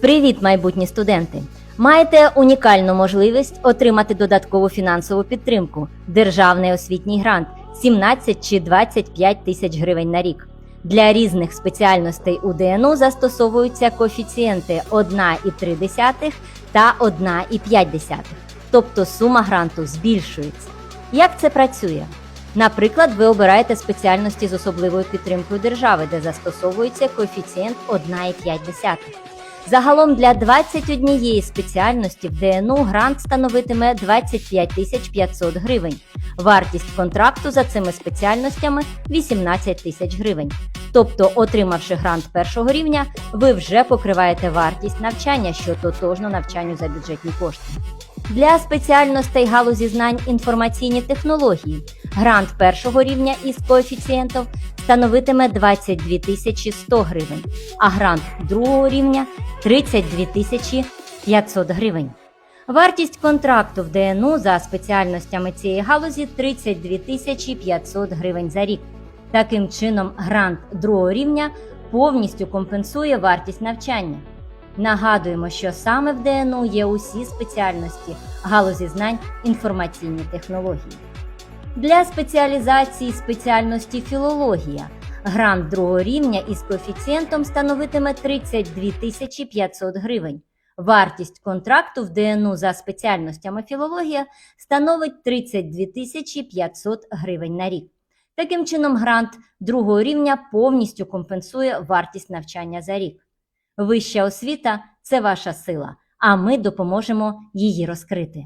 Привіт, майбутні студенти! Маєте унікальну можливість отримати додаткову фінансову підтримку, державний освітній грант 17 чи 25 тисяч гривень на рік. Для різних спеціальностей у ДНУ застосовуються коефіцієнти 1,3 та 1,5, тобто сума гранту збільшується. Як це працює? Наприклад, ви обираєте спеціальності з особливою підтримкою держави, де застосовується коефіцієнт 1,5. Загалом для 21 спеціальності в ДНУ грант становитиме 25 тисяч 500 гривень. Вартість контракту за цими спеціальностями 18 тисяч гривень. Тобто, отримавши грант першого рівня, ви вже покриваєте вартість навчання, що тотожно навчанню за бюджетні кошти. Для спеціальностей галузі знань інформаційні технології грант першого рівня із коефіцієнтом становитиме 22 тисячі 100 гривень, а грант другого рівня 32 тисячі 500 гривень. Вартість контракту в ДНУ за спеціальностями цієї галузі 32 тисячі 500 гривень за рік. Таким чином, грант другого рівня повністю компенсує вартість навчання. Нагадуємо, що саме в ДНУ є усі спеціальності галузі знань інформаційні технології. Для спеціалізації спеціальності філологія грант другого рівня із коефіцієнтом становитиме 32 тисячі 500 гривень. Вартість контракту в ДНУ за спеціальностями філологія становить 32 тисячі 500 гривень на рік. Таким чином, грант другого рівня повністю компенсує вартість навчання за рік. Вища освіта це ваша сила, а ми допоможемо її розкрити.